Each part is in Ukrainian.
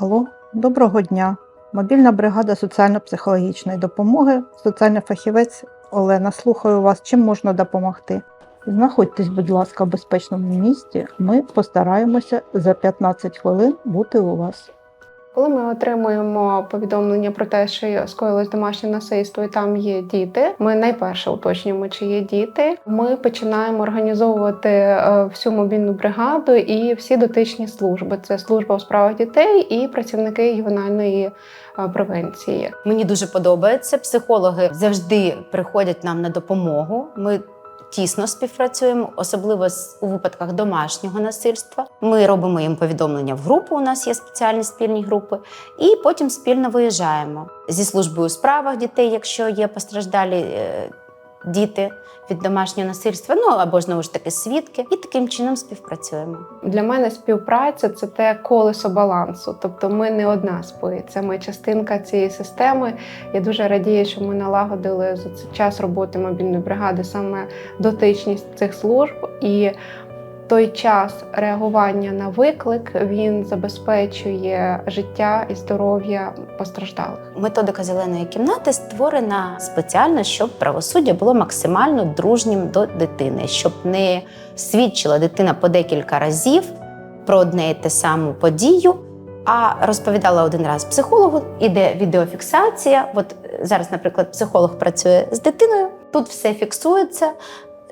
Алло, доброго дня. Мобільна бригада соціально-психологічної допомоги, соціальний фахівець Олена. Слухаю вас, чим можна допомогти. Знаходьтесь, будь ласка, в безпечному місці. Ми постараємося за 15 хвилин бути у вас. Коли ми отримуємо повідомлення про те, що скоїлось домашнє насильство і там є діти, ми найперше уточнюємо, чи є діти. Ми починаємо організовувати е, всю мобільну бригаду і всі дотичні служби. Це служба у справах дітей і працівники ювенальної е, превенції. Мені дуже подобається. Психологи завжди приходять нам на допомогу. Ми тісно співпрацюємо, особливо у випадках домашнього насильства. Ми робимо їм повідомлення в групу. У нас є спеціальні спільні групи, і потім спільно виїжджаємо зі службою у справах дітей, якщо є постраждалі е, діти від домашнього насильства, ну або знову ж таки свідки, і таким чином співпрацюємо. Для мене співпраця це те колесо балансу. Тобто ми не одна споїться. ми частинка цієї системи. Я дуже радію, що ми налагодили за цей час роботи мобільної бригади саме дотичність цих служб і. Той час реагування на виклик він забезпечує життя і здоров'я постраждалих. Методика зеленої кімнати створена спеціально, щоб правосуддя було максимально дружнім до дитини, щоб не свідчила дитина по декілька разів про одне і те саму подію. А розповідала один раз психологу, іде відеофіксація. От е, зараз, наприклад, психолог працює з дитиною, тут все фіксується.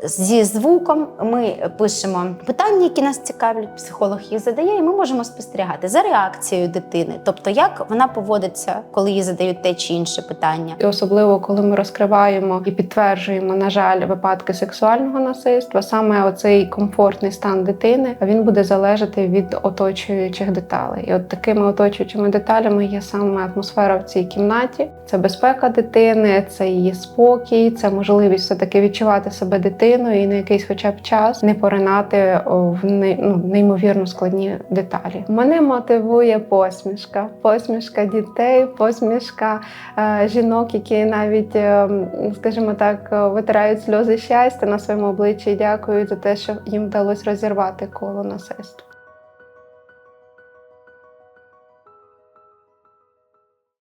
Зі звуком ми пишемо питання, які нас цікавлять, психолог їх задає, і ми можемо спостерігати за реакцією дитини, тобто як вона поводиться, коли їй задають те чи інше питання. І особливо, коли ми розкриваємо і підтверджуємо, на жаль, випадки сексуального насильства, саме оцей комфортний стан дитини він буде залежати від оточуючих деталей. І от такими оточуючими деталями є саме атмосфера в цій кімнаті. Це безпека дитини, це її спокій, це можливість все таки відчувати себе дитиною і на якийсь, хоча б час, не поринати в ну, неймовірно складні деталі. Мене мотивує посмішка, посмішка дітей, посмішка е, жінок, які навіть, е, скажімо так, е, витирають сльози щастя на своєму обличчі і дякують за те, що їм вдалося розірвати коло насильства.